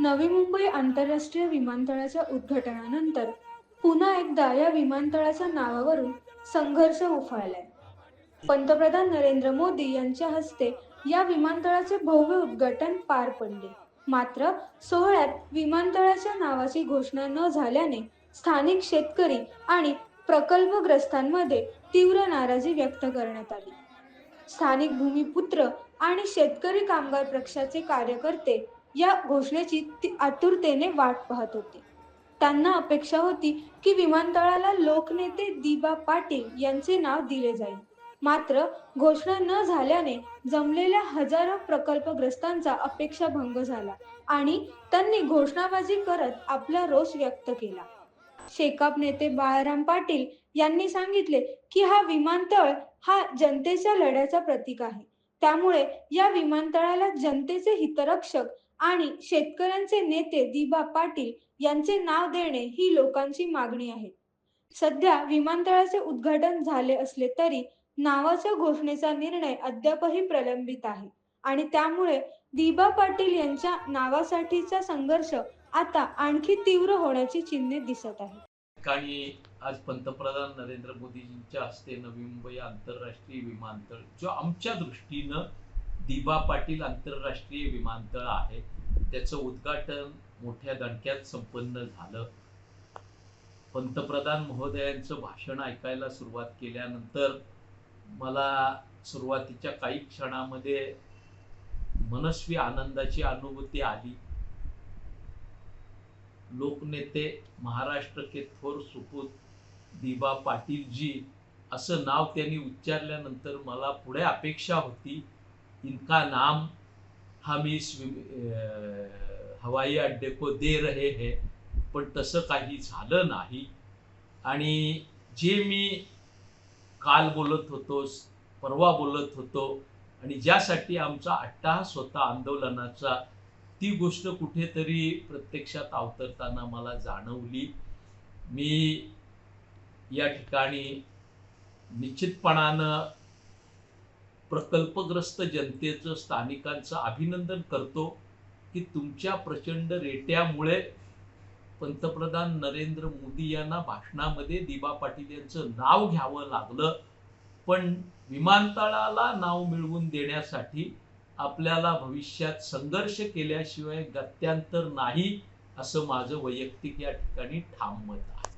नवी मुंबई आंतरराष्ट्रीय विमानतळाच्या उद्घाटनानंतर पुन्हा एकदा या विमानतळाच्या नावावरून संघर्ष उफाळलाय. पंतप्रधान नरेंद्र मोदी यांच्या हस्ते या विमानतळाचे भव्य उद्घाटन पार पडले. मात्र सोहळ्यात विमानतळाच्या नावाची घोषणा न झाल्याने स्थानिक शेतकरी आणि प्रकल्पग्रस्तांमध्ये तीव्र नाराजी व्यक्त करण्यात आली. स्थानिक भूमिपुत्र आणि शेतकरी कामगार पक्षाचे कार्यकर्ते या घोषणेची ती आतुरतेने वाट पाहत होती. त्यांना अपेक्षा होती की विमानतळाला लोकनेते दिबा पाटील यांचे नाव दिले जाईल. मात्र घोषणा न झाल्याने जमलेल्या हजारो प्रकल्पग्रस्तांचा अपेक्षाभंग झाला आणि त्यांनी घोषणाबाजी करत आपला रोष व्यक्त केला. शेकाप नेते बाळाराम पाटील यांनी सांगितले की हा विमानतळ हा जनतेच्या लढ्याचा प्रतीक आहे. त्यामुळे या विमानतळाला जनतेचे हितरक्षक आणि शेतकऱ्यांचे नेते दिबा पाटील यांचे नाव देणे ही लोकांची मागणी आहे. सध्या विमानतळाचे उद्घाटन झाले असले तरी नावाच्या घोषणेचा निर्णय अद्यापही प्रलंबित आहे आणि त्यामुळे दिबा पाटील यांच्या नावासाठीचा संघर्ष आता आणखी तीव्र होण्याची चिन्हे दिसत आहे ठिकाणी आज पंतप्रधान नरेंद्र मोदीजींच्या हस्ते नवी मुंबई आंतरराष्ट्रीय विमानतळ जो आमच्या दृष्टीनं दिबा पाटील आंतरराष्ट्रीय विमानतळ आहे त्याचं उद्घाटन मोठ्या दणक्यात संपन्न झालं. पंतप्रधान महोदयांचं भाषण ऐकायला सुरुवात केल्यानंतर मला सुरुवातीच्या काही क्षणामध्ये मनस्वी आनंदाची अनुभूती आली. लोकनेते महाराष्ट्र के थोर सुपूत दिबा पाटीलजी असं नाव त्यांनी उच्चारल्यानंतर मला पुढे अपेक्षा होती इनका नाम हम इस वि- हवाई अड्डे को दे रहे है पण तसं काही झालं नाही. आणि जे मी काल बोलत होतो परवा बोलत होतो आणि ज्यासाठी आमचा अट्टाहास होता आंदोलनाचा ती गोष्ट कुठेतरी प्रत्यक्षात अवतरताना मला जाणवली. मी या ठिकाणी निश्चितपणानं प्रकल्पग्रस्त जनतेचं स्थानिकांचं अभिनंदन करतो की तुमच्या प्रचंड रेट्यामुळे पंतप्रधान नरेंद्र मोदी यांना भाषणामध्ये दिबा पाटील यांचं नाव घ्यावं लागलं. पण विमानतळाला नाव मिळवून देण्यासाठी आपल्याला भविष्यात संघर्ष केल्याशिवाय गत्यांतर नाही असं माझं वैयक्तिक या ठिकाणी ठाम मत आहे.